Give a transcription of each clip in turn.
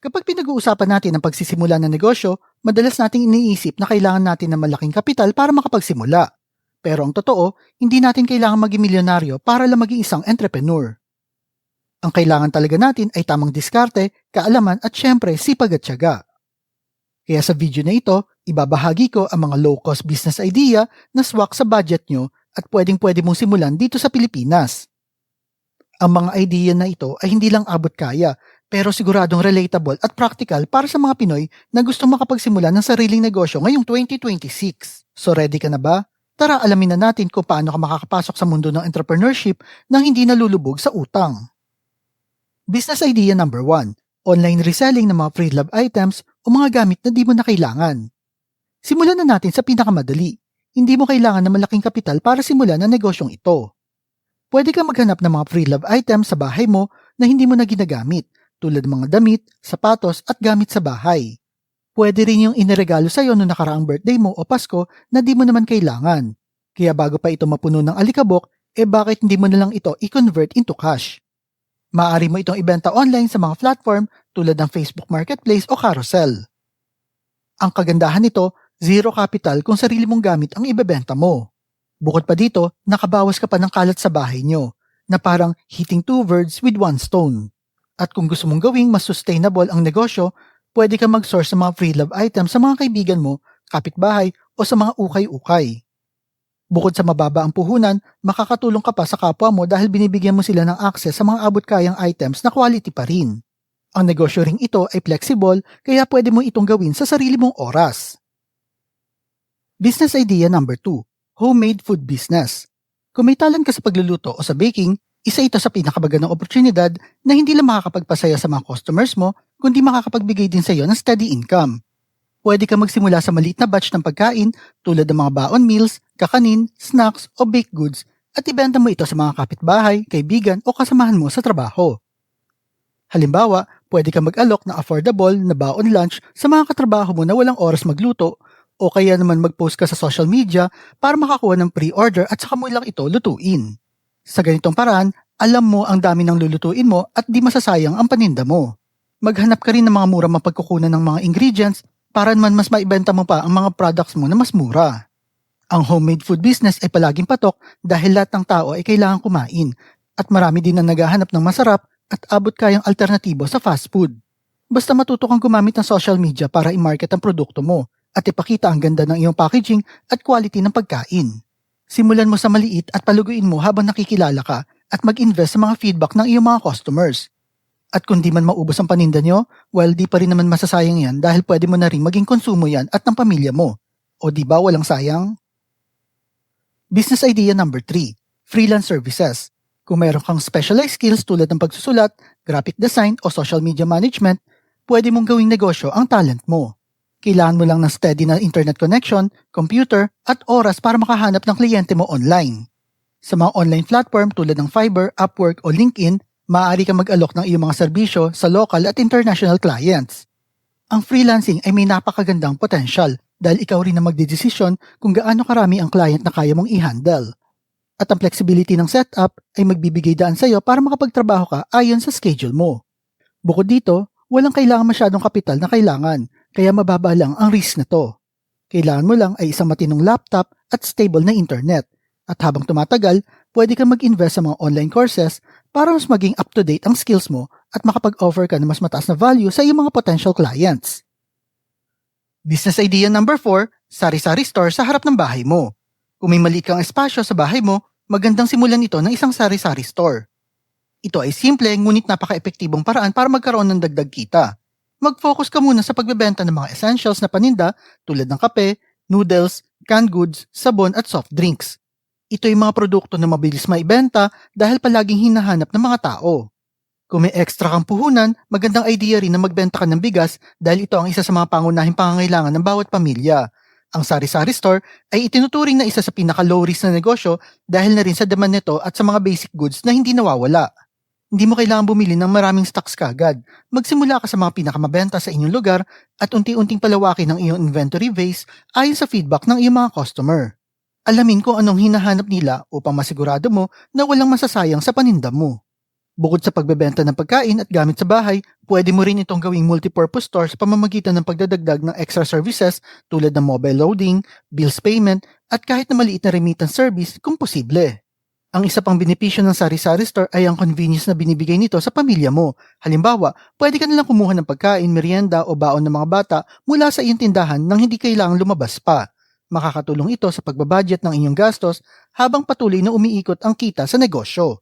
Kapag pinag-uusapan natin ang pagsisimula ng negosyo, madalas nating iniisip na kailangan natin ng malaking kapital para makapagsimula. Pero ang totoo, hindi natin kailangan maging milyonaryo para lang maging isang entrepreneur. Ang kailangan talaga natin ay tamang diskarte, kaalaman at syempre sipag at tiyaga. Kaya sa video na ito, ibabahagi ko ang mga low-cost business idea na swak sa budget nyo at pwedeng pwede mong simulan dito sa Pilipinas. Ang mga idea na ito ay hindi lang abot kaya, pero siguradong relatable at practical para sa mga Pinoy na gustong makapagsimula ng sariling negosyo ngayong 2026. So ready ka na ba? Tara alamin na natin kung paano ka makakapasok sa mundo ng entrepreneurship nang hindi nalulubog sa utang. Business idea number 1. Online reselling ng mga free love items o mga gamit na di mo na kailangan. Simulan na natin sa pinakamadali. Hindi mo kailangan ng malaking kapital para simulan ang negosyong ito. Pwede kang maghanap ng mga free love items sa bahay mo na hindi mo na ginagamit, tulad mga damit, sapatos at gamit sa bahay. Pwede rin yung iniregalo sa'yo noong nakaraang birthday mo o Pasko na di mo naman kailangan. Kaya bago pa ito mapuno ng alikabok, eh bakit hindi mo na lang ito i-convert into cash? Maaari mo itong ibenta online sa mga platform tulad ng Facebook Marketplace o Carousel. Ang kagandahan nito, zero capital kung sarili mong gamit ang ibebenta mo. Bukod pa dito, nakabawas ka pa ng kalat sa bahay nyo, na parang hitting two birds with one stone. At kung gusto mong gawing mas sustainable ang negosyo, pwede ka mag-source ng mga free love items sa mga kaibigan mo, kapitbahay o sa mga ukay-ukay. Bukod sa mababa ang puhunan, makakatulong ka pa sa kapwa mo dahil binibigyan mo sila ng access sa mga abot-kayang items na quality pa rin. Ang negosyo ring ito ay flexible kaya pwede mo itong gawin sa sarili mong oras. Business idea number 2. Homemade food business. Kung may ka sa pagluluto o sa baking, isa ito sa pinakabagandang oportunidad na hindi lang makakapagpasaya sa mga customers mo, kundi makakapagbigay din sa iyo ng steady income. Pwede ka magsimula sa maliit na batch ng pagkain tulad ng mga baon meals, kakanin, snacks o baked goods at ibenta mo ito sa mga kapitbahay, kaibigan o kasamahan mo sa trabaho. Halimbawa, pwede ka mag-alok ng affordable na baon lunch sa mga katrabaho mo na walang oras magluto o kaya naman mag-post ka sa social media para makakuha ng pre-order at saka mo lang ito lutuin. Sa ganitong paraan, alam mo ang dami ng lulutuin mo at di masasayang ang paninda mo. Maghanap ka rin ng mga mura mapagkukunan ng mga ingredients para naman mas maibenta mo pa ang mga products mo na mas mura. Ang homemade food business ay palaging patok dahil lahat ng tao ay kailangan kumain at marami din na naghahanap ng masarap at abot kayang alternatibo sa fast food. Basta matuto kang gumamit ng social media para i-market ang produkto mo at ipakita ang ganda ng iyong packaging at quality ng pagkain. Simulan mo sa maliit at paluguin mo habang nakikilala ka at mag-invest sa mga feedback ng iyong mga customers at kung di man maubos ang paninda nyo, well di pa rin naman masasayang yan dahil pwede mo na rin maging konsumo yan at ng pamilya mo. O di ba walang sayang? Business idea number 3, freelance services. Kung mayroon kang specialized skills tulad ng pagsusulat, graphic design o social media management, pwede mong gawing negosyo ang talent mo. Kailangan mo lang ng steady na internet connection, computer, at oras para makahanap ng kliyente mo online. Sa mga online platform tulad ng Fiverr, Upwork o LinkedIn, maaari kang mag-alok ng iyong mga serbisyo sa local at international clients. Ang freelancing ay may napakagandang potential dahil ikaw rin na magdidesisyon kung gaano karami ang client na kaya mong i-handle. At ang flexibility ng setup ay magbibigay daan sa iyo para makapagtrabaho ka ayon sa schedule mo. Bukod dito, walang kailangan masyadong kapital na kailangan, kaya mababa lang ang risk na to. Kailangan mo lang ay isang matinong laptop at stable na internet. At habang tumatagal, pwede kang mag-invest sa mga online courses para mas maging up-to-date ang skills mo at makapag-offer ka ng mas mataas na value sa iyong mga potential clients. Business idea number 4, sari-sari store sa harap ng bahay mo. Kung may maliit kang espasyo sa bahay mo, magandang simulan ito ng isang sari-sari store. Ito ay simple ngunit napaka-epektibong paraan para magkaroon ng dagdag kita. Mag-focus ka muna sa pagbebenta ng mga essentials na paninda tulad ng kape, noodles, canned goods, sabon at soft drinks. Ito ay mga produkto na mabilis maibenta dahil palaging hinahanap ng mga tao. Kung may extra kang puhunan, magandang idea rin na magbenta ka ng bigas dahil ito ang isa sa mga pangunahing pangangailangan ng bawat pamilya. Ang sari-sari store ay itinuturing na isa sa pinaka-low risk na negosyo dahil na rin sa demand nito at sa mga basic goods na hindi nawawala. Hindi mo kailangan bumili ng maraming stocks kagad. Magsimula ka sa mga pinakamabenta sa inyong lugar at unti-unting palawakin ang iyong inventory base ayon sa feedback ng iyong mga customer. Alamin kung anong hinahanap nila upang masigurado mo na walang masasayang sa paninda mo. Bukod sa pagbebenta ng pagkain at gamit sa bahay, pwede mo rin itong gawing multipurpose store sa pamamagitan ng pagdadagdag ng extra services tulad ng mobile loading, bills payment, at kahit na maliit na remittance service kung posible. Ang isa pang benepisyo ng sari-sari store ay ang convenience na binibigay nito sa pamilya mo. Halimbawa, pwede ka nilang kumuha ng pagkain, merienda o baon ng mga bata mula sa iyong tindahan nang hindi kailangang lumabas pa. Makakatulong ito sa pagbabudget ng inyong gastos habang patuloy na umiikot ang kita sa negosyo.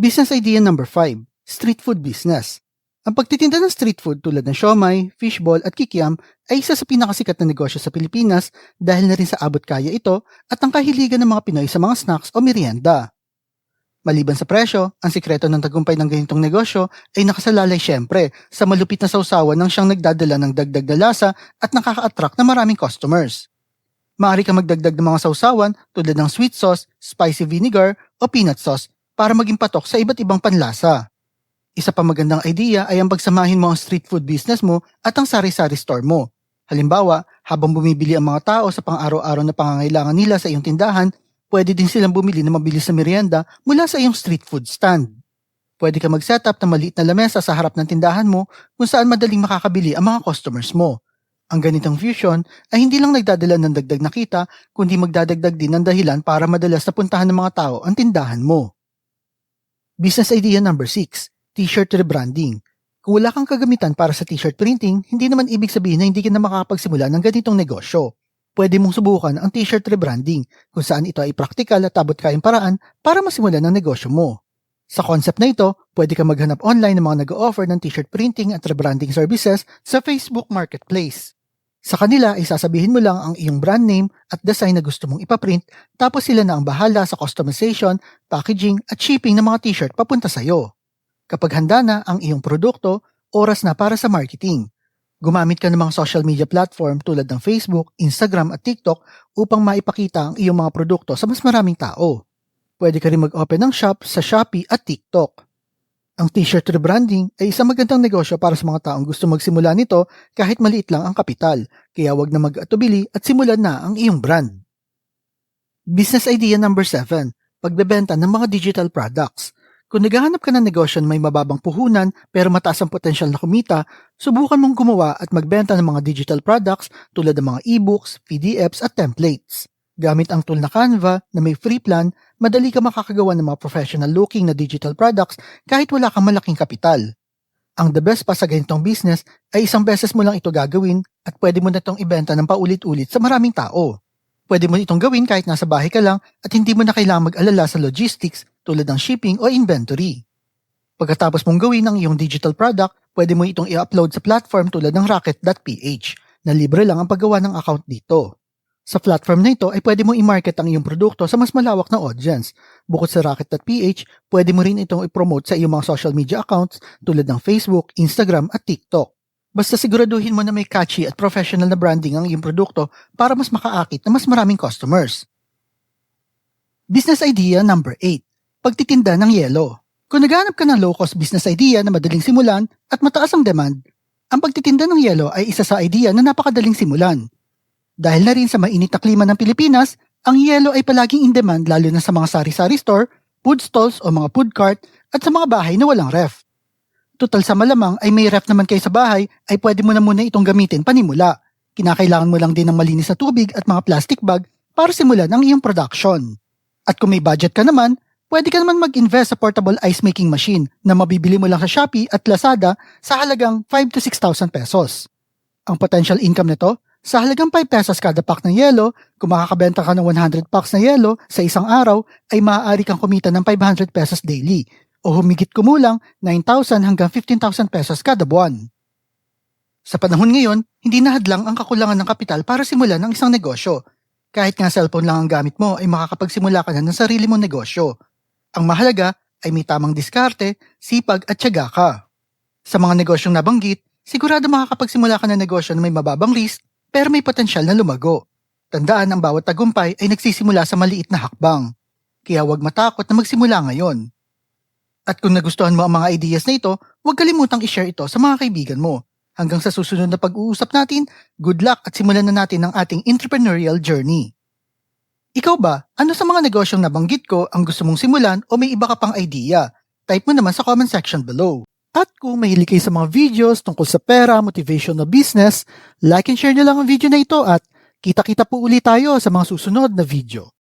Business idea number 5, street food business. Ang pagtitinda ng street food tulad ng siomay, fishball at kikiam ay isa sa pinakasikat na negosyo sa Pilipinas dahil na rin sa abot kaya ito at ang kahiligan ng mga Pinoy sa mga snacks o merienda. Maliban sa presyo, ang sikreto ng tagumpay ng ganitong negosyo ay nakasalalay syempre sa malupit na sausawan ng siyang nagdadala ng dagdag na lasa at nakaka-attract na maraming customers. Maaari ka magdagdag ng mga sausawan tulad ng sweet sauce, spicy vinegar o peanut sauce para maging patok sa iba't ibang panlasa. Isa pa magandang idea ay ang pagsamahin mo ang street food business mo at ang sari-sari store mo. Halimbawa, habang bumibili ang mga tao sa pang-araw-araw na pangangailangan nila sa iyong tindahan, pwede din silang bumili ng mabilis na merienda mula sa iyong street food stand. Pwede ka mag-setup ng maliit na lamesa sa harap ng tindahan mo kung saan madaling makakabili ang mga customers mo. Ang ganitong fusion ay hindi lang nagdadala ng dagdag na kita, kundi magdadagdag din ng dahilan para madalas napuntahan ng mga tao ang tindahan mo. Business idea number 6, t-shirt rebranding. Kung wala kang kagamitan para sa t-shirt printing, hindi naman ibig sabihin na hindi ka na makakapagsimula ng ganitong negosyo. Pwede mong subukan ang t-shirt rebranding kung saan ito ay praktikal at abot kayang paraan para masimulan ang negosyo mo. Sa concept na ito, pwede ka maghanap online ng mga nag-offer ng t-shirt printing at rebranding services sa Facebook Marketplace. Sa kanila ay sasabihin mo lang ang iyong brand name at design na gusto mong ipaprint tapos sila na ang bahala sa customization, packaging at shipping ng mga t-shirt papunta sa iyo. Kapag handa na ang iyong produkto, oras na para sa marketing. Gumamit ka ng mga social media platform tulad ng Facebook, Instagram at TikTok upang maipakita ang iyong mga produkto sa mas maraming tao. Pwede ka rin mag-open ng shop sa Shopee at TikTok. Ang t-shirt rebranding ay isang magandang negosyo para sa mga taong gusto magsimula nito kahit maliit lang ang kapital, kaya wag na mag-atubili at simulan na ang iyong brand. Business idea number 7, pagbebenta ng mga digital products. Kung naghahanap ka ng negosyo na may mababang puhunan pero mataas ang potensyal na kumita, subukan mong gumawa at magbenta ng mga digital products tulad ng mga e-books, PDFs at templates. Gamit ang tool na Canva na may free plan, madali ka makakagawa ng mga professional looking na digital products kahit wala kang malaking kapital. Ang the best pa sa ganitong business ay isang beses mo lang ito gagawin at pwede mo na itong ibenta ng paulit-ulit sa maraming tao. Pwede mo itong gawin kahit nasa bahay ka lang at hindi mo na kailangang mag-alala sa logistics tulad ng shipping o inventory. Pagkatapos mong gawin ang iyong digital product, pwede mo itong i-upload sa platform tulad ng rocket.ph na libre lang ang paggawa ng account dito. Sa platform na ito ay pwede mo i-market ang iyong produkto sa mas malawak na audience. Bukod sa Rocket.ph, pwede mo rin itong i-promote sa iyong mga social media accounts tulad ng Facebook, Instagram at TikTok. Basta siguraduhin mo na may catchy at professional na branding ang iyong produkto para mas makaakit na mas maraming customers. Business idea number 8. Pagtitinda ng yelo. Kung naghanap ka ng low-cost business idea na madaling simulan at mataas ang demand, ang pagtitinda ng yelo ay isa sa idea na napakadaling simulan. Dahil na rin sa mainit na klima ng Pilipinas, ang yelo ay palaging in demand lalo na sa mga sari-sari store, food stalls o mga food cart at sa mga bahay na walang ref. Total sa malamang ay may ref naman kayo sa bahay ay pwede mo na muna itong gamitin panimula. Kinakailangan mo lang din ng malinis na tubig at mga plastic bag para simulan ang iyong production. At kung may budget ka naman, pwede ka naman mag-invest sa portable ice making machine na mabibili mo lang sa Shopee at Lazada sa halagang 5 to 6,000 pesos. Ang potential income nito sa halagang 5 pesos kada pack ng yelo, kung makakabenta ka ng 100 packs na yelo sa isang araw, ay maaari kang kumita ng 500 pesos daily o humigit kumulang 9,000 hanggang 15,000 pesos kada buwan. Sa panahon ngayon, hindi na hadlang ang kakulangan ng kapital para simulan ang isang negosyo. Kahit nga cellphone lang ang gamit mo ay makakapagsimula ka na ng sarili mong negosyo. Ang mahalaga ay may tamang diskarte, sipag at tiyaga ka. Sa mga negosyong nabanggit, sigurado makakapagsimula ka ng negosyo na may mababang risk pero may potensyal na lumago. Tandaan ang bawat tagumpay ay nagsisimula sa maliit na hakbang. Kaya huwag matakot na magsimula ngayon. At kung nagustuhan mo ang mga ideas na ito, huwag kalimutang i-share ito sa mga kaibigan mo. Hanggang sa susunod na pag-uusap natin, good luck at simulan na natin ang ating entrepreneurial journey. Ikaw ba, ano sa mga negosyong nabanggit ko ang gusto mong simulan o may iba ka pang idea? Type mo naman sa comment section below. At kung mahilig kayo sa mga videos tungkol sa pera, motivation na business, like and share nyo lang ang video na ito at kita-kita po ulit tayo sa mga susunod na video.